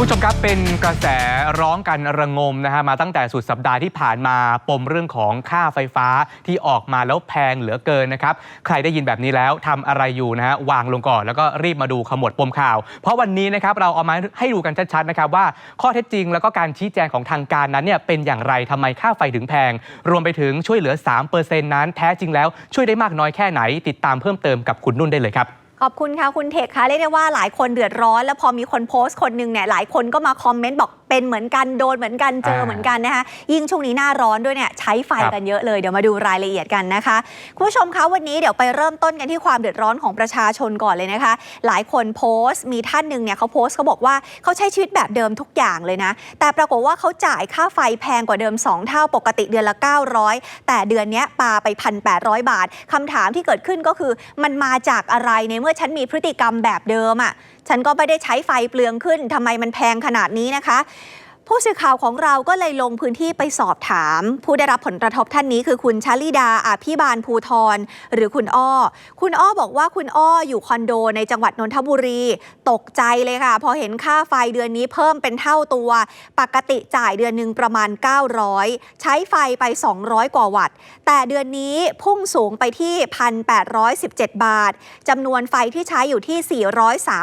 คุณผู้ชมครับเป็นกระแสร้องกันระงมนะฮะมาตั้งแต่สุดสัปดาห์ที่ผ่านมาปมเรื่องของค่าไฟฟ้าที่ออกมาแล้วแพงเหลือเกินนะครับใครได้ยินแบบนี้แล้วทำอะไรอยู่นะฮะวางลงก่อนแล้วก็รีบมาดูขมวดปมข่าว เพราะวันนี้นะครับเราเอามาให้ดูกันชัดๆนะครับว่าข้อเท็จจริงแล้วก็การชี้แจงของทางการนั้นเนี่ยเป็นอย่างไรทำไมค่าไฟถึงแพง รวมไปถึงช่วยเหลือ 3%นั้นแท้จริงแล้วช่วยได้มากน้อยแค่ไหน ติดตามเพิ่มเติมกับคุณนุ่นได้เลยครับ ขอบคุณค่ะ คุณเทคคะเรียกได้ว่าหลายคนเดือดร้อน แล้วพอมีคนโพสต์คนหนึงเนี่ยหลายคนก็มาคอมเมนต์บอกเป็นเหมือนกันโดนเหมือนกันเจออ่าเหมือนกันนะคะยิ่งช่วงนี้หน้าร้อนด้วยเนี่ยใช้ไฟครับกันเยอะเลยเดี๋ยวมาดูรายละเอียดกันนะคะคุณผู้ชมคะวันนี้เดี๋ยวไปเริ่มต้นกันที่ความเดือดร้อนของประชาชนก่อนเลยนะคะ หลายคนโพสต์มีท่านหนึ่งเนี่ยเขาโพสต์เขาบอกว่าเขาใช้ชีวิตแบบเดิมทุกอย่างเลยนะ แต่ปรากฏว่าเขาจ่ายค่าไฟแพงกว่าเดิม 2 เท่าปกติเดือนละ 900 แต่เดือนเนี้ยปาไป 1,800 บาทคำถามที่เกิดขึ้นก็คือมันมาจากอะไรในเมื่อฉันมีพฤติกรรมแบบเดิมอะ่ะฉันก็ไม่ได้ใช้ไฟเปลืองขึ้นทำไมมันแพงขนาดนี้นะคะ ผู้สื่อข่าวของเราก็เลยลงพื้นที่ไปสอบถาม ผู้ได้รับผลกระทบท่านนี้คือคุณชลิดาอาภิบาลภูทรหรือคุณอ้อ คุณอ้อบอกว่าคุณอ้ออยู่คอนโดในจังหวัดนนทบุรี ตกใจเลยค่ะ พอเห็นค่าไฟเดือนนี้เพิ่มเป็นเท่าตัว ปกติจ่ายเดือนหนึ่งประมาณ 900 ใช้ไฟไป 200 กว่าวัตต์ แต่เดือนนี้พุ่งสูงไปที่ 1,817 บาทจำนวนไฟที่ใช้อยู่ที่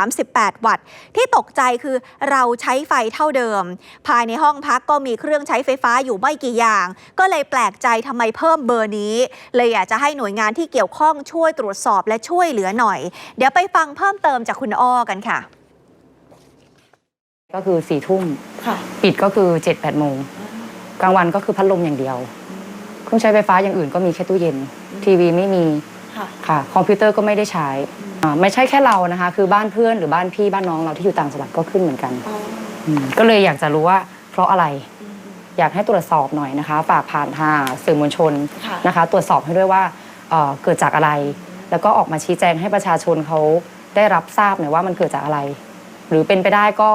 438 วัตต์ ที่ตกใจคือเราใช้ไฟเท่าเดิมภายในห้องพักก็มีเครื่องใช้ไฟฟ้าอยู่ไม่กี่อย่าง ก็เลยแปลกใจทำไมเพิ่มเบอร์นี้ เลยอยากจะให้หน่วยงานที่เกี่ยวข้องช่วยตรวจสอบและช่วยเหลือหน่อย เดี๋ยวไปฟังเพิ่มเติมจากคุณอ้อกันค่ะ ก็คือสี่ทุ่มค่ะ ปิดก็คือเจ็ดแปดโมงกลางวันก็คือพัดลมอย่างเดียว เครื่องใช้ไฟฟ้าอย่างอื่นก็มีแค่ตู้เย็น ทีวีไม่มีค่ะ ค่ะคอมพิวเตอร์ก็ไม่ได้ใช้อ่าไม่ใช่แค่เรานะคะ คือบ้านเพื่อนหรือบ้านพี่บ้านน้องเราที่อยู่ต่างจังหวัดก็ขึ้นเหมือนกัน อ๋ออืม ก็เลยอยากจะรู้ว่าเพราะอะไร อยากให้ตรวจสอบหน่อยนะคะฝากผ่านทางสื่อมวลชนค่ะนะคะ ตรวจสอบให้ด้วยว่าเอ่อเกิดจากอะไร แล้วก็ออกมาชี้แจงให้ประชาชนเขาได้รับทราบหน่อยว่ามันเกิดจากอะไร หรือเป็นไปได้ก็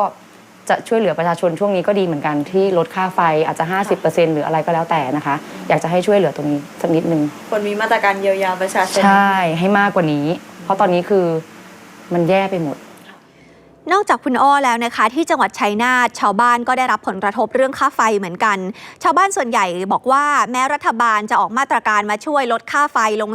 จะช่วยเหลือประชาชนช่วงนี้ก็ดีเหมือนกันที่ลดค่าไฟอาจจะ 50%หรืออะไรก็แล้วแต่นะคะ อยากจะให้ช่วยเหลือตรงนี้สักนิดนึง ควรมีมาตรการเยียวยาประชาชน ใช่ให้มากกว่านี้ เพราะตอนนี้คือมันแย่ไปหมด นอกจากคุณอ้อแล้วนะคะที่จังหวัดชัยนาทชาวบ้านก็ได้รับผลกระทบเรื่องค่าไฟเหมือนกัน ชาวบ้านส่วนใหญ่บอกว่าแม้รัฐบาลจะออกมาตรการมาช่วยลดค่าไฟลง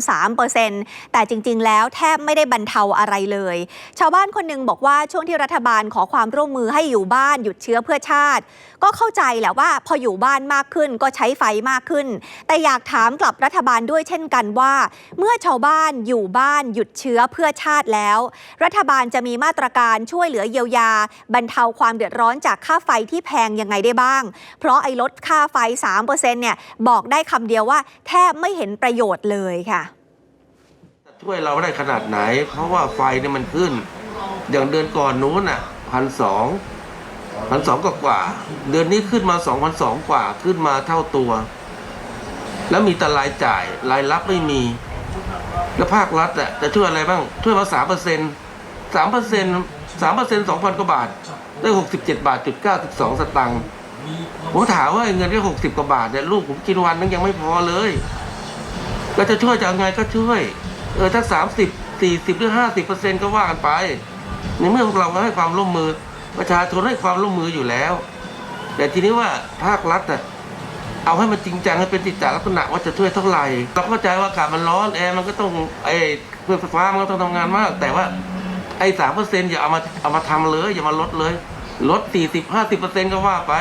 3%แต่จริง ๆ แล้วแทบไม่ได้บรรเทาอะไรเลย ชาวบ้านคนหนึ่งบอกว่าช่วงที่รัฐบาลขอความร่วมมือให้อยู่บ้านหยุดเชื้อเพื่อชาติก็เข้าใจแหละว่าพออยู่บ้านมากขึ้นก็ใช้ไฟมากขึ้น แต่อยากถามกลับรัฐบาลด้วยเช่นกันว่า เมื่อชาวบ้านอยู่บ้านหยุดเชื้อเพื่อชาติแล้ว รัฐบาลจะมีมาตรการช่วยเหลือเยียวยา บรรเทาความเดือดร้อนจากค่าไฟที่แพงยังไงได้บ้าง เพราะไอ้ลดค่าไฟ 3%เนี่ยบอกได้คำเดียวว่า แทบไม่เห็นประโยชน์เลยค่ะช่วยเราได้ขนาดไหน เพราะว่าไฟเนี่ยมันขึ้น อย่างเดือนก่อนนู้นอะพันสอง พันสองกว่า เดือนนี้ขึ้นมาสองพันสองกว่าขึ้นมาเท่าตัว แล้วมีแต่รายจ่ายรายรับไม่มี แล้วภาครัฐอะจะช่วยอะไรบ้าง ช่วยมาสามเปอร์เซ็นสามเปอร์เซ็นสามเปอร์เซ็นสองพันกว่าบาท ได้หกสิบเจ็ดบาทจุดเก้าสิบสองสตังค์ผมถามว่าเงินแค่หกสิบกว่าบาทเนี่ยลูกผมกินวันนึงยังไม่พอเลย ก็จะช่วยจะเอาไงก็ช่วย เออถ้าสามสิบสี่สิบหรือห้าสิบเปอร์เซ็นก็ว่ากันไป ในเมื่อพวกเราก็ให้ความร่วมมือ ประชาชนให้ความร่วมมืออยู่แล้ว แต่ทีนี้ว่าภาครัฐอะเอาให้มันจริงจังให้เป็นจิดจาลักษณะว่าจะช่วยเท่าไหร่เราเข้าใจว่าอากาศมันร้อนแอร์มันก็ต้องไอ้เครื่องไฟฟ้ามันก็ต้องทำงานมาก แต่ว่าไอ้สามเปอร์เซ็นต์อย่าเอามาเอามาทำเลย อย่ามาลดเลย ลดสี่สิบห้าสิบเปอร์เซ็นต์ก็ว่าไป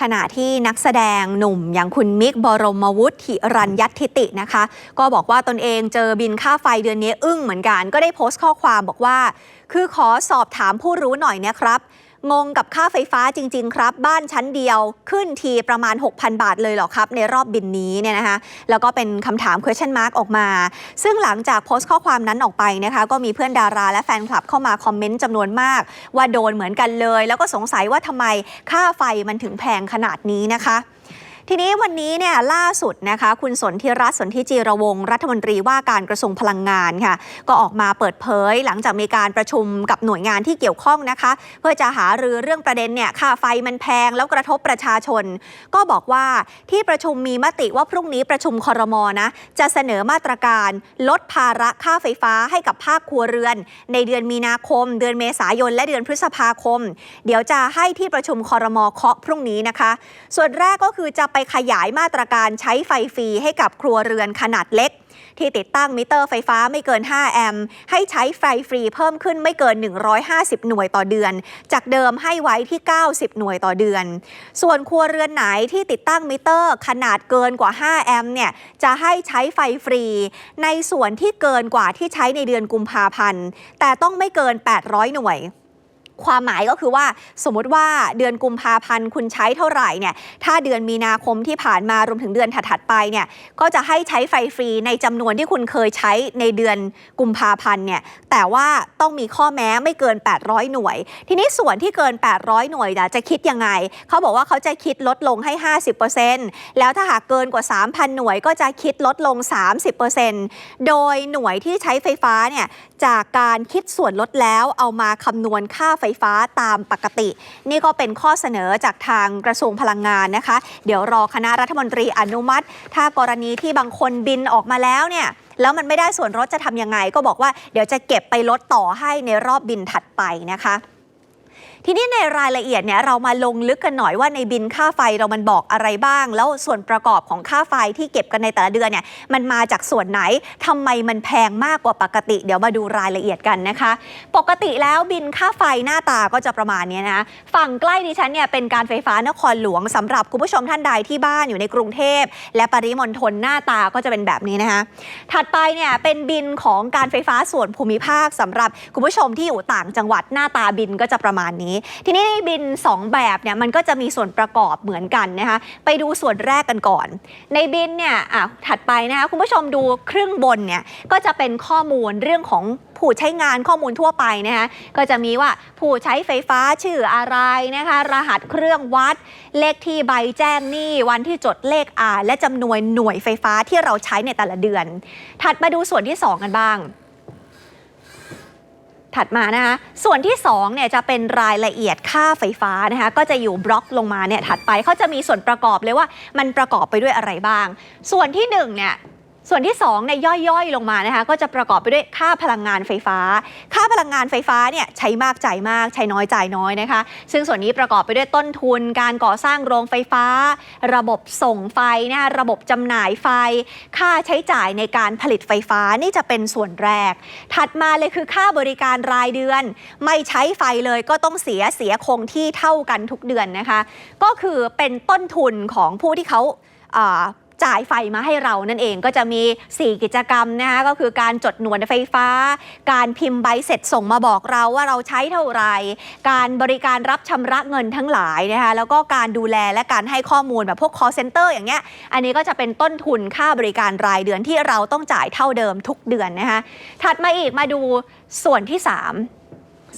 ขณะที่นักแสดงหนุ่มอย่างคุณมิกบรมวุฒิรัญยัตทิตินะคะ ก็บอกว่าตนเองเจอบินค่าไฟเดือนนี้อึ้งเหมือนกัน ก็ได้โพสต์ข้อความบอกว่า คือขอสอบถามผู้รู้หน่อยนะครับ งงกับค่าไฟฟ้าจริง ๆ ครับ บ้านชั้นเดียวขึ้นทีประมาณ 6,000 บาทเลยเหรอครับ ในรอบบินนี้เนี่ยนะคะแล้วก็เป็นคำถาม question mark ออกมา ซึ่งหลังจากโพสต์ข้อความนั้นออกไปนะคะ ก็มีเพื่อนดาราและแฟนคลับเข้ามาคอมเมนต์จำนวนมาก ว่าโดนเหมือนกันเลย แล้วก็สงสัยว่าทำไมค่าไฟมันถึงแพงขนาดนี้นะคะ ทีนี้วันนี้เนี่ยล่าสุดนะคะคุณสนธิรัตน์สนธิจีรวงรัฐมนตรีว่าการกระทรวงพลังงานค่ะ ก็ออกมาเปิดเผย หลังจากมีการประชุมกับหน่วยงานที่เกี่ยวข้องนะคะ เพื่อจะหารือเรื่องประเด็นเนี่ยค่าไฟมันแพงแล้วกระทบประชาชน ก็บอกว่าที่ประชุมมีมติว่าพรุ่งนี้ประชุมคอรมอนะจะเสนอมาตรการลดภาระค่าไฟฟ้าให้กับภาคครัวเรือน ในเดือนมีนาคม เดือนเมษายน และเดือนพฤษภาคม เดี๋ยวจะให้ที่ประชุมคอรมอเคาะพรุ่งนี้นะคะ ส่วนแรกก็คือจะไปขยายมาตรการใช้ไฟฟรีให้กับครัวเรือนขนาดเล็ก ที่ติดตั้งมิเตอร์ไฟฟ้าไม่เกิน 5 แอมป์ให้ใช้ไฟฟรีเพิ่มขึ้นไม่เกิน 150 หน่วยต่อเดือน จากเดิมให้ไว้ที่ 90 หน่วยต่อเดือน ส่วนครัวเรือนไหนที่ติดตั้งมิเตอร์ขนาดเกินกว่า 5 แอมป์เนี่ยจะให้ใช้ไฟฟรี ในส่วนที่เกินกว่าที่ใช้ในเดือนกุมภาพันธ์แต่ต้องไม่เกิน 800 หน่วย ความหมายก็คือว่าสมมติว่าเดือนกุมภาพันธ์คุณใช้เท่าไหร่เนี่ยถ้าเดือนมีนาคมที่ผ่านมารวมถึงเดือนถัดๆไปเนี่ยก็จะให้ใช้ไฟฟรีในจำนวนที่คุณเคยใช้ในเดือนกุมภาพันธ์เนี่ยแต่ว่าต้องมีข้อแม้ไม่เกิน 800 หน่วย ทีนี้ส่วนที่เกิน 800 หน่วยน่ะจะคิดยังไง เขาบอกว่าเขาจะคิดลดลงให้ 50%แล้วถ้าหากเกินกว่า 3,000 หน่วยก็จะคิดลดลง 30%โดยหน่วยที่ใช้ไฟฟ้าเนี่ยจากการคิดส่วนลดแล้วเอามาคำนวณค่าไฟไฟฟ้าตามปกติ นี่ก็เป็นข้อเสนอจากทางกระทรวงพลังงานนะคะ เดี๋ยวรอคณะรัฐมนตรีอนุมัติ ถ้ากรณีที่บางคนบินออกมาแล้วเนี่ยแล้วมันไม่ได้ส่วนลดจะทำยังไง ก็บอกว่าเดี๋ยวจะเก็บไปลดต่อให้ในรอบบินถัดไปนะคะ ทีนี้ในรายละเอียดเนี่ยเรามาลงลึกกันหน่อยว่าในบินค่าไฟเรามันบอกอะไรบ้าง แล้วส่วนประกอบของค่าไฟที่เก็บกันในแต่ละเดือนเนี่ยมันมาจากส่วนไหนทำไมมันแพงมากกว่าปกติ เดี๋ยวมาดูรายละเอียดกันนะคะ ปกติแล้วบินค่าไฟหน้าตาก็จะประมาณนี้นะฝั่งใกล้ดิฉันเนี่ยเป็นการไฟฟ้านครหลวงสำหรับคุณผู้ชมท่านใดที่บ้านอยู่ในกรุงเทพ และปริมณฑลหน้าตาก็จะเป็นแบบนี้นะคะถัดไปเนี่ยเป็นบินของการไฟฟ้าส่วนภูมิภาคสำหรับคุณผู้ชมที่อยู่ต่างจังหวัดหน้าตาบินก็จะประมาณนี้นี้ในบิน 2 แบบเนี่ยมันก็จะมีส่วนประกอบเหมือนกันนะคะไปดูส่วนแรกกันก่อน ในบินเนี่ยอะถัดไปนะคะคุณผู้ชมดูครึ่งบนเนี่ยก็จะเป็นข้อมูลเรื่องของผู้ใช้งานข้อมูลทั่วไปนะคะก็จะมีว่าผู้ใช้ไฟฟ้าชื่ออะไรนะคะรหัสเครื่องวัด เลขที่ใบแจ้งหนี้วันที่จดเลขอ่าและจำนวนหน่วยไฟฟ้าที่เราใช้ในแต่ละเดือน ถัดมาดูส่วนที่ 2 กันบ้าง ถัดมานะคะส่วนที่2เนี่ยจะเป็นรายละเอียดค่าไฟฟ้านะคะก็จะอยู่บล็อกลงมาเนี่ยถัดไปเขาจะมีส่วนประกอบเลยว่ามันประกอบไปด้วยอะไรบ้าง ส่วนที่1เนี่ย ส่วนที่2เนี่ยย่อยๆ ลงมานะคะก็จะประกอบไปด้วยค่าพลังงานไฟฟ้า ค่าพลังงานไฟฟ้าเนี่ยใช้มากจ่ายมากใช้น้อยจ่ายน้อยนะคะ ซึ่งส่วนนี้ประกอบไปด้วยต้นทุน การก่อสร้างโรงไฟฟ้า ระบบส่งไฟนะคะระบบจำหน่ายไฟ ค่าใช้จ่ายในการผลิตไฟฟ้านี่จะเป็นส่วนแรก ถัดมาเลยคือค่าบริการรายเดือน ไม่ใช้ไฟเลยก็ต้องเสียเสียคงที่เท่ากันทุกเดือนนะคะ ก็คือเป็นต้นทุนของผู้ที่เขา จ่ายไฟมาให้เรานั่นเองก็จะมี 4 กิจกรรมนะคะก็คือการจดหน่วยไฟฟ้า การพิมพ์ใบเสร็จส่งมาบอกเราว่าเราใช้เท่าไหร่ การบริการรับชำระเงินทั้งหลายนะคะแล้วก็การดูแลและการให้ข้อมูลแบบพวก call center อย่างเงี้ยอันนี้ก็จะเป็นต้นทุนค่าบริการรายเดือนที่เราต้องจ่ายเท่าเดิมทุกเดือนนะคะถัดมาอีกมาดูส่วนที่ 3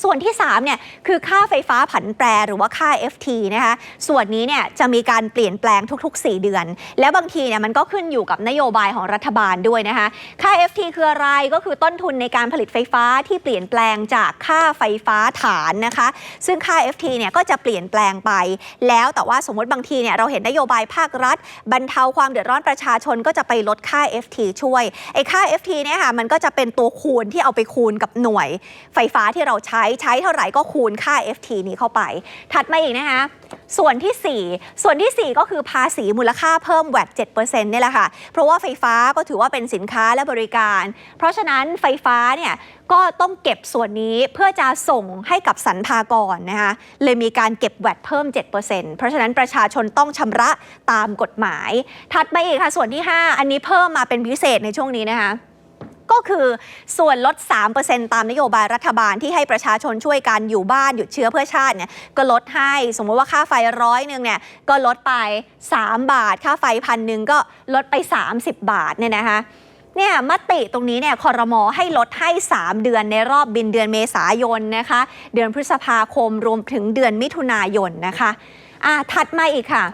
ส่วนที่3เนี่ยคือค่าไฟฟ้าผันแปรหรือว่าค่า FT นะคะส่วนนี้เนี่ยจะมีการเปลี่ยนแปลงทุก ๆ 4 เดือน แล้วบางทีเนี่ยมันก็ขึ้นอยู่กับนโยบายของรัฐบาลด้วยนะคะค่า FT คืออะไรก็คือต้นทุนในการผลิตไฟฟ้าที่เปลี่ยนแปลงจากค่าไฟฟ้าฐานนะคะ ซึ่งค่า FT เนี่ยก็จะเปลี่ยนแปลงไป แล้วแต่ว่าสมมติบางทีเนี่ยเราเห็นนโยบายภาครัฐ บรรเทาความเดือดร้อนประชาชนก็จะไปลดค่า FT ช่วยไอ้ค่า FT เนี่ยค่ะมันก็จะเป็นตัวคูณที่เอาไปคูณกับหน่วยไฟฟ้าที่เราใช้ใช้เท่าไหร่ก็คูณค่า FT นี้เข้าไป ถัดมาอีกนะคะส่วนที่ 4 ส่วนที่ 4 ก็คือภาษีมูลค่าเพิ่มแวด7%นี่แหละค่ะ เพราะว่าไฟฟ้าก็ถือว่าเป็นสินค้าและบริการ เพราะฉะนั้นไฟฟ้าเนี่ยก็ต้องเก็บส่วนนี้เพื่อจะส่งให้กับสรรพากรนะคะเลยมีการเก็บแวดเพิ่ม 7%เพราะฉะนั้นประชาชนต้องชำระตามกฎหมาย ถัดมาอีกค่ะส่วนที่ 5 อันนี้เพิ่มมาเป็นพิเศษในช่วงนี้นะคะ ก็คือส่วนลด 3%ตามนโยบายรัฐบาลที่ให้ประชาชนช่วยกันอยู่บ้านหยุดเชื้อเพื่อชาติเนี่ยก็ลดให้ สมมติว่าค่าไฟร้อยหนึ่งเนี่ยก็ลดไป 3 บาท ค่าไฟพันหนึ่งก็ลดไป 30 บาทเนี่ยนะคะเนี่ยมติตรงนี้เนี่ยคอรมอให้ลดให้ 3 เดือนในรอบบินเดือนเมษายนนะคะ เดือนพฤษภาคมรวมถึงเดือนมิถุนายนนะคะอะถัดมาอีกค่ะ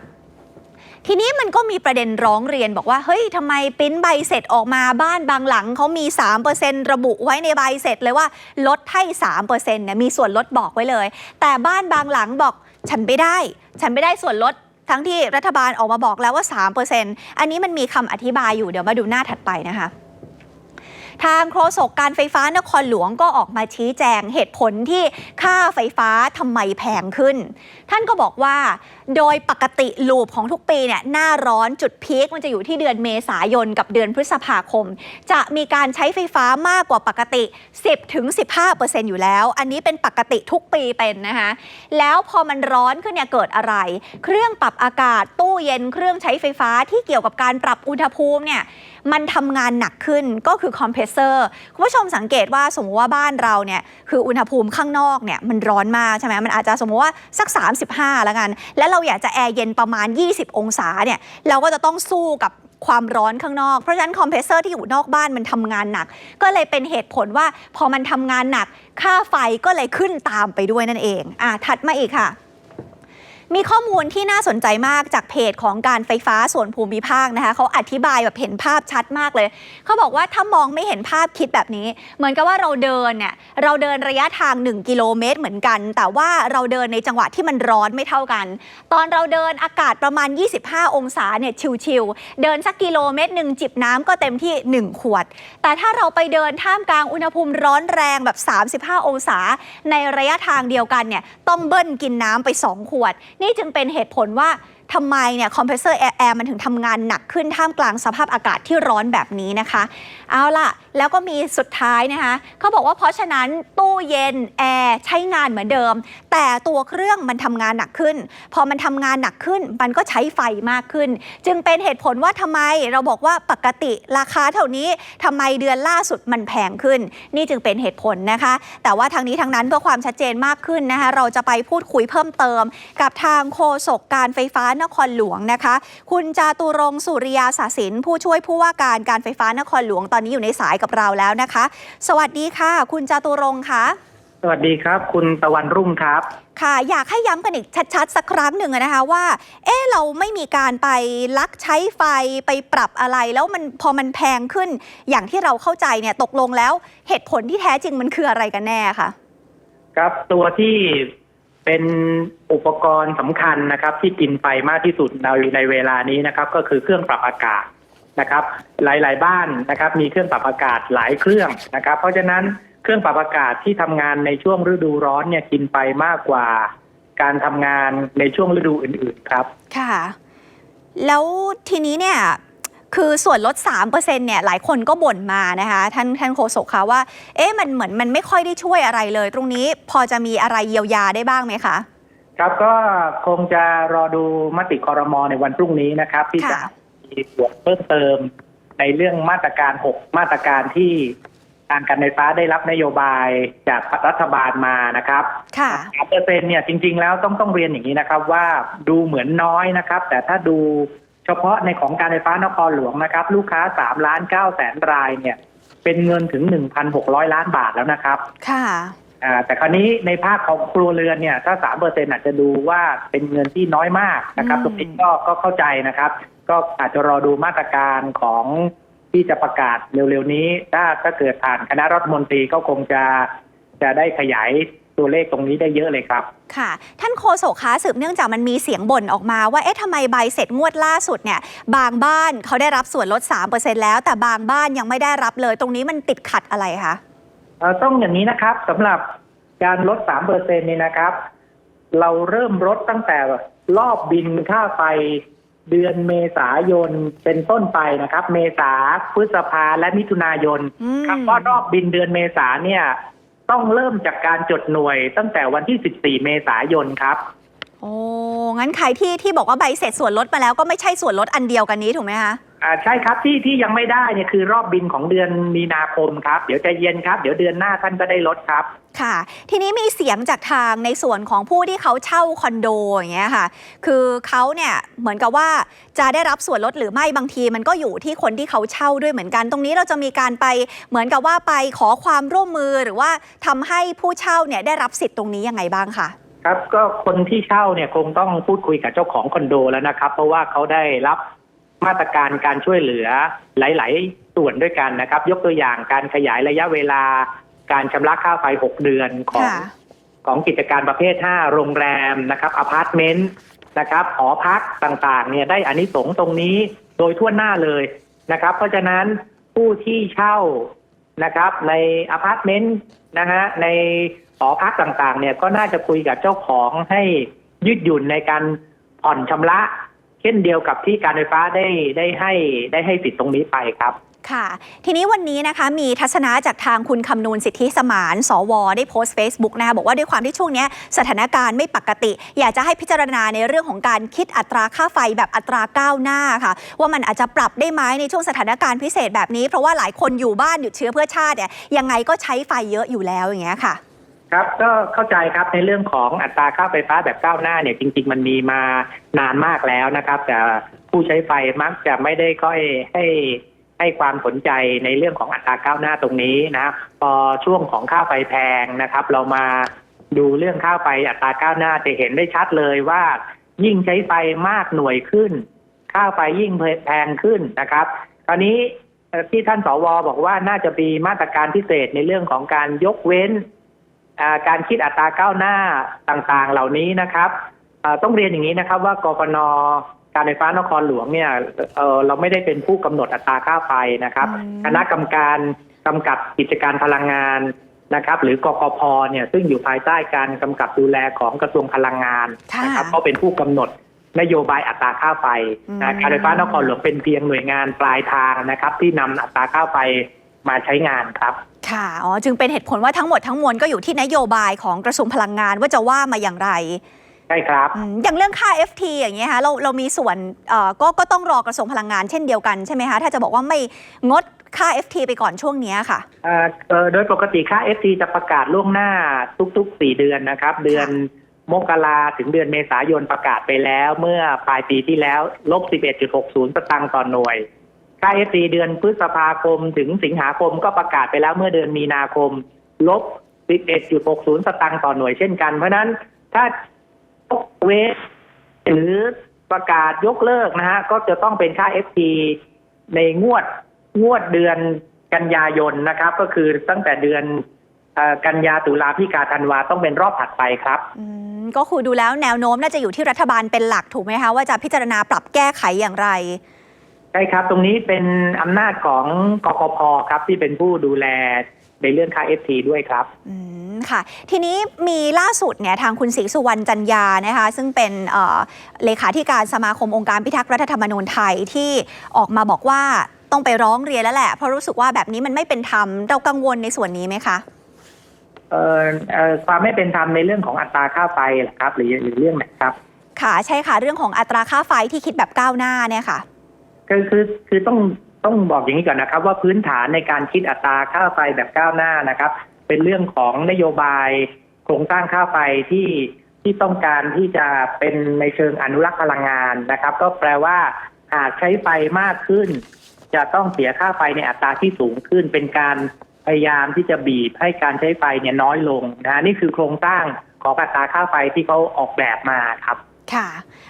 ทีนี้มันก็มีประเด็นร้องเรียนบอกว่า เฮ้ยทำไมปริ้นใบเสร็จออกมาบ้านบางหลังเขามี 3%ระบุไว้ในใบเสร็จเลยว่าลดให้ 3%เนี่ยมีส่วนลดบอกไว้เลย แต่บ้านบางหลังบอกฉันไม่ได้ ฉันไม่ได้ส่วนลดทั้งที่รัฐบาลออกมาบอกแล้วว่า 3%อันนี้มันมีคำอธิบายอยู่เดี๋ยวมาดูหน้าถัดไปนะคะทางโฆษกการไฟฟ้านครหลวงก็ออกมาชี้แจงเหตุผลที่ค่าไฟฟ้าทำไมแพงขึ้น ท่านก็บอกว่า โดยปกติลูปของทุกปีเนี่ยหน้าร้อนจุดพีคมันจะอยู่ที่เดือนเมษายนกับเดือนพฤษภาคม จะมีการใช้ไฟฟ้ามากกว่าปกติ 10-15%อยู่แล้ว อันนี้เป็นปกติทุกปีเป็นนะคะแล้วพอมันร้อนขึ้นเนี่ยเกิดอะไร เครื่องปรับอากาศตู้เย็นเครื่องใช้ไฟฟ้าที่เกี่ยวกับการปรับอุณหภูมิเนี่ยมันทำงานหนักขึ้นก็คือคอมเพรสเซอร์คุณผู้ชมสังเกตว่าสมมติว่าบ้านเราเนี่ยคืออุณหภูมิข้างนอกเนี่ยมันร้อนมากใช่ไหมมันอาจจะสมมติว่าสัก35 แล้วกัน แล้วเราอยากจะแอร์เย็นประมาณ 20 องศาเนี่ย เราก็จะต้องสู้กับความร้อนข้างนอก เพราะฉะนั้นคอมเพรสเซอร์ที่อยู่นอกบ้านมันทำงานหนัก ก็เลยเป็นเหตุผลว่าพอมันทำงานหนัก ค่าไฟก็เลยขึ้นตามไปด้วยนั่นเอง อะ ถัดมาอีกค่ะ มีข้อมูลที่น่าสนใจมากจากเพจของการไฟฟ้าส่วนภูมิภาคนะคะเขาอธิบายแบบเห็นภาพชัดมากเลย เขาบอกว่าถ้ามองไม่เห็นภาพคิดแบบนี้ เหมือนกับว่าเราเดินเนี่ยเราเดินระยะทาง 1 กิโลเมตรเหมือนกัน แต่ว่าเราเดินในจังหวะที่มันร้อนไม่เท่ากัน ตอนเราเดินอากาศประมาณ 25 องศาเนี่ยชิวๆเดินสักกิโลเมตรหนึ่งจิบน้ำก็เต็มที่ 1 ขวด แต่ถ้าเราไปเดินท่ามกลางอุณหภูมิร้อนแรงแบบ 35 องศา ในระยะทางเดียวกันเนี่ยต้องเบิ้ลกินน้ำไป 2 ขวดนี่จึงเป็นเหตุผลว่า ทำไมเนี่ยคอมเพรสเซอร์แอร์มันถึงทำงานหนักขึ้นท่ามกลางสภาพอากาศที่ร้อนแบบนี้นะคะ เอาล่ะ แล้วก็มีสุดท้ายนะคะเขาบอกว่าเพราะฉะนั้นตู้เย็นแอร์ใช้งานเหมือนเดิม แต่ตัวเครื่องมันทำงานหนักขึ้น พอมันทำงานหนักขึ้น มันก็ใช้ไฟมากขึ้น จึงเป็นเหตุผลว่าทำไมเราบอกว่าปกติราคาเท่านี้ทำไมเดือนล่าสุดมันแพงขึ้น นี่จึงเป็นเหตุผลนะคะ แต่ว่าทางนี้ทางนั้นเพื่อความชัดเจนมากขึ้นนะคะเราจะไปพูดคุยเพิ่มเติม กับทางโฆษกการไฟฟ้านครหลวงนะคะ คุณจาตุรงค์สุริยาสาสินผู้ช่วยผู้ว่าการการไฟฟ้านครหลวงตอนนี้อยู่ในสายกับเราแล้วนะคะ สวัสดีค่ะ คุณจาตุรงค์ค่ะ สวัสดีครับ คุณตะวันรุ่งครับ ค่ะ อยากให้ย้ำกันอีกชัดๆ สักครั้งหนึ่งอะนะคะว่า เอ๊ะเราไม่มีการไปลักใช้ไฟไปปรับอะไร แล้วมันพอมันแพงขึ้น อย่างที่เราเข้าใจเนี่ยตกลงแล้วเหตุผลที่แท้จริงมันคืออะไรกันแน่คะครับตัวที่ เป็นอุปกรณ์สำคัญนะครับ ที่กินไฟมากที่สุดในในเวลานี้นะครับ ก็คือเครื่องปรับอากาศนะครับ หลาย ๆ บ้านนะครับ มีเครื่องปรับอากาศหลายเครื่องนะครับ เพราะฉะนั้นเครื่องปรับอากาศที่ทำงานในช่วงฤดูร้อนเนี่ยกินไฟมากกว่า การทำงานในช่วงฤดูอื่น ๆ ครับ ค่ะ แล้วทีนี้เนี่ย คือส่วนลด 3%เนี่ยหลายคนก็บ่นมานะคะท่านท่านโฆษกคะว่า เอ๊ะมันเหมือนมันไม่ค่อยได้ช่วยอะไรเลย ตรงนี้พอจะมีอะไรเยียวยาได้บ้างไหมคะ ครับก็คงจะรอดูมติคอรมอในวันพรุ่งนี้นะครับ ที่จะค่ะ มีบวกเพิ่มเติมในเรื่องมาตรการ 6 มาตรการที่ทางการไฟฟ้าได้รับนโยบายจากรัฐบาลมานะครับค่ะสามเปอร์เซ็นเนี่ยจริง ๆ แล้วต้องต้องเรียนอย่างนี้นะครับ ว่าดูเหมือนน้อยนะครับ แต่ถ้าดู เฉพาะในของการไฟฟ้านครหลวงนะครับ ลูกค้า3ล้าน9แสนรายเนี่ย เป็นเงินถึง1,600ล้านบาทแล้วนะครับ ค่ะอ่าแต่คราวนี้ในภาคของครัวเรือนเนี่ย ถ้าสามเปอร์เซ็นอาจจะดูว่าเป็นเงินที่น้อยมากนะครับอืมตรงนี้ก็ก็เข้าใจนะครับ ก็อาจจะรอดูมาตรการของที่จะประกาศเร็วๆนี้ ถ้าถ้าเกิดผ่านคณะรัฐมนตรีก็คงจะจะได้ขยาย ตัวเลขตรงนี้ได้เยอะเลยครับ ค่ะ ท่านโฆษกคะสืบเนื่องจากมันมีเสียงบ่นออกมาว่าเอ๊ะทำไมใบเสร็จงวดล่าสุดเนี่ย บางบ้านเขาได้รับส่วนลด 3%แล้ว แต่บางบ้านยังไม่ได้รับเลย ตรงนี้มันติดขัดอะไรคะเอ่อต้องอย่างนี้นะครับสำหรับการลดสามเปอร์เซ็นนี่นะครับ เราเริ่มลดตั้งแต่รอบบินค่าไฟเดือนเมษายนเป็นต้นไปนะครับ เมษาพฤษภาและมิถุนายนอืมครับว่ารอบบินเดือนเมษาเนี่ย ต้องเริ่มจากการจดหน่วย ตั้งแต่วันที่ 14 เมษายนครับ โอ้งั้นใครที่ที่บอกว่าใบเสร็จส่วนลดมาแล้วก็ไม่ใช่ส่วนลดอันเดียวกันนี้ถูกไหมคะ ใช่ครับที่ที่ยังไม่ได้เนี่ยคือรอบบินของเดือนมีนาคมครับ เดี๋ยวใจเย็นครับ เดี๋ยวเดือนหน้าท่านก็ได้ลดครับ ค่ะ ทีนี้มีเสียงจากทางในส่วนของผู้ที่เขาเช่าคอนโดอย่างเงี้ยค่ะ คือเขาเนี่ยเหมือนกับว่าจะได้รับส่วนลดหรือไม่บางที มันก็อยู่ที่คนที่เขาเช่าด้วยเหมือนกัน ตรงนี้เราจะมีการไปเหมือนกับว่าไปขอความร่วมมือหรือว่าทำให้ผู้เช่าเนี่ยได้รับสิทธิ์ตรงนี้ยังไงบ้างคะครับก็คนที่เช่าเนี่ยคงต้องพูดคุยกับเจ้าของคอนโดแล้วนะครับ เพราะว่าเขาได้รับ มาตรการการช่วยเหลือหลาย ๆ ส่วนด้วยกันนะครับ ยกตัวอย่างการขยายระยะเวลา การชำระค่าไฟ 6 เดือนของค่ะ ของกิจการประเภท 5 โรงแรมนะครับอพาร์ตเมนต์นะครับหอพักต่างๆ เนี่ยได้อานิสงส์ตรงนี้โดยทั่วหน้าเลยนะครับ เพราะฉะนั้นผู้ที่เช่านะครับในอพาร์ตเมนต์นะฮะในหอพักต่างๆ เนี่ยก็น่าจะคุยกับเจ้าของให้ยืดหยุ่นในการผ่อนชำระ เช่นเดียวกับที่การไฟฟ้าได้ได้ให้ได้ให้สิทธิ์ตรงนี้ไปครับ ค่ะ ทีนี้วันนี้นะคะมีทัศนะจากทางคุณคำนูนสิทธิสมาน สว ได้โพสต์ Facebook นะคะบอกว่าด้วยความที่ช่วงนี้สถานการณ์ไม่ปกติ อยากจะให้พิจารณาในเรื่องของการคิดอัตราค่าไฟแบบอัตราก้าวหน้าค่ะ ว่ามันอาจจะปรับได้ไหมในช่วงสถานการณ์พิเศษแบบนี้ เพราะว่าหลายคนอยู่บ้านหยุดเชื้อเพื่อชาติเนี่ยยังไงก็ใช้ไฟเยอะอยู่แล้วอย่างเงี้ยค่ะ ครับก็เข้าใจครับในเรื่องของอัตราค่าไฟฟ้าแบบก้าวหน้าเนี่ยจริง ๆ มันมีมานานมากแล้วนะครับ แต่ผู้ใช้ไฟมักจะไม่ได้ค่อยให้ให้ความสนใจในเรื่องของอัตราก้าวหน้าตรงนี้นะพอช่วงของค่าไฟแพงนะครับ เรามาดูเรื่องค่าไฟอัตราก้าวหน้าจะเห็นได้ชัดเลยว่า ยิ่งใช้ไฟมากหน่วยขึ้น ค่าไฟยิ่งแพงขึ้นนะครับตอนนี้ที่ท่านสวบอกว่าน่าจะมีมาตรการพิเศษในเรื่องของการยกเว้น การคิดอัตราก้าวหน้าต่างๆ เหล่านี้นะครับอ่าต้องเรียนอย่างนี้นะครับว่ากฟนการไฟฟ้านครหลวงเนี่ยเอ่อเราไม่ได้เป็นผู้กำหนดอัตราค่าไฟนะครับอืมคณะกรรมการกำกับกิจการพลังงานนะครับ หรือกกพเนี่ยซึ่งอยู่ภายใต้การกำกับดูแลของกระทรวงพลังงานนะครับค่ะก็เป็นผู้กำหนดนโยบายอัตราค่าไฟอืนะมการไฟฟ้านครหลวงเป็นเพียงหน่วยงานปลายทางนะครับ ที่นำอัตราค่าไฟมาใช้งานครับ ค่ะ อ๋อ จึงเป็นเหตุผลว่าทั้งหมดทั้งมวลก็อยู่ที่นโยบายของกระทรวงพลังงานว่าจะว่ามาอย่างไร ใช่ครับอืมอย่างเรื่องค่า FT อย่างเงี้ยคะเราเรามีส่วนเอ่อก็ก็ต้องรอกระทรวงพลังงานเช่นเดียวกันใช่ไหมคะ ถ้าจะบอกว่าไม่งดค่า FT ไปก่อนช่วงเนี้ยค่ะเอ่อเอ่อโดยปกติค่า FT จะประกาศล่วงหน้าทุกๆ 4 เดือนนะครับ เดือนมกราถึงเดือนเมษายนประกาศไปแล้ว เมื่อปลายปีที่แล้วลบ11.60สตางค์ต่อหน่วย ค่า FT เดือนพฤษภาคมถึงสิงหาคมก็ประกาศไปแล้วเมื่อเดือนมีนาคม ลบ 11.60 สตางค์ต่อหน่วยเช่นกัน เพราะนั้นถ้ายกเว้นหรือประกาศยกเลิกนะฮะ ก็จะต้องเป็นค่า FT ในงวดงวดเดือนกันยายนนะครับ ก็คือตั้งแต่เดือนกันยาตุลาพิกาธันวาต้องเป็นรอบถัดไปครับก็คือดูแล้วแนวโน้มน่าจะอยู่ที่รัฐบาลเป็นหลักถูกไหมคะ ว่าจะพิจารณาปรับแก้ไขอย่างไร ใช่ครับ ตรงนี้เป็นอำนาจของกกพครับที่เป็นผู้ดูแลในเรื่องค่า FT ด้วยครับอืมค่ะ ทีนี้มีล่าสุดเนี่ยทางคุณศรีสุวรรณจันยานะคะซึ่งเป็นเอ่อเลขาธิการสมาคมองค์การพิทักษ์รัฐธรรมนูญไทยที่ออกมาบอกว่าต้องไปร้องเรียนแล้วแหละ เพราะรู้สึกว่าแบบนี้มันไม่เป็นธรรมเรากังวลในส่วนนี้ไหมคะเอ่อเอ่อความไม่เป็นธรรมในเรื่องของอัตราค่าไฟเหรอครับ หรือหรือเรื่องไหนครับ ค่ะ ใช่ค่ะเรื่องของอัตราค่าไฟที่คิดแบบก้าวหน้าเนี่ยค่ะ คือคือคือต้องต้องบอกอย่างนี้ก่อนนะครับ ว่าพื้นฐานในการคิดอัตราค่าไฟแบบก้าวหน้านะครับ เป็นเรื่องของนโยบายโครงสร้างค่าไฟที่ที่ต้องการที่จะเป็นในเชิงอนุรักษ์พลังงานนะครับ ก็แปลว่าหากใช้ไฟมากขึ้น จะต้องเสียค่าไฟในอัตราที่สูงขึ้น เป็นการพยายามที่จะบีบให้การใช้ไฟเนี่ยน้อยลงนะนี่คือโครงสร้างของอัตราค่าไฟที่เขาออกแบบมาครับ ค่ะ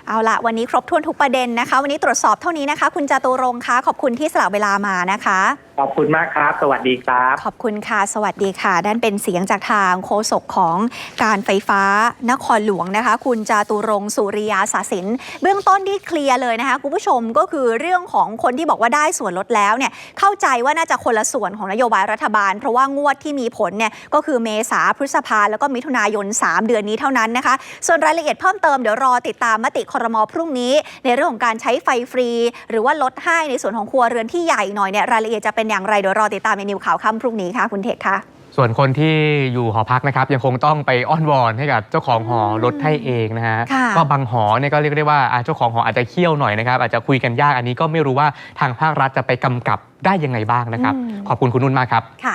เอาละวันนี้ครบถ้วนทุกประเด็นนะคะ วันนี้ตรวจสอบเท่านี้นะคะ คุณจตุรงค์คะขอบคุณที่สละเวลามานะคะขอบคุณมากครับ สวัสดีครับ ขอบคุณค่ะ สวัสดีค่ะด้านเป็นเสียงจากทางโฆษกของการไฟฟ้านครหลวงนะคะ คุณจาตุรงสุริยาสาสิน เบื้องต้นที่เคลียร์เลยนะคะคุณผู้ชมก็คือเรื่องของคนที่บอกว่าได้ส่วนลดแล้วเนี่ยเข้าใจว่าน่าจะคนละส่วนของนโยบายรัฐบาล เพราะว่างวดที่มีผลเนี่ยก็คือเมษาพฤษภาแล้วก็มิถุนายน 3 เดือนนี้เท่านั้นนะคะ ส่วนรายละเอียดเพิ่มเติมเดี๋ยวรอติดตามมติคอรมอพรุ่งนี้ ในเรื่องของการใช้ไฟฟรี หรือว่าลดให้ในส่วนของครัวเรือนที่ใหญ่หน่อยเนี่ยรายละเอียดจะเป็นอย่างไรเดี๋ยวรอติดตามในนิวข่าวค่ำพรุ่งนี้ค่ะ คุณเทศค่ะ ส่วนคนที่อยู่หอพักนะครับ ยังคงต้องไปอ้อนวอนให้กับเจ้าของหอลดให้เองนะฮะค่ะก็บางหอเนี่ยก็เรียกได้ว่าอะเจ้าของหออาจจะเคี่ยวหน่อยนะครับอาจจะคุยกันยากอันนี้ก็ไม่รู้ว่าทางภาครัฐจะไปกำกับได้ยังไงบ้างนะครับ อืม ขอบคุณคุณนุ่นมากครับ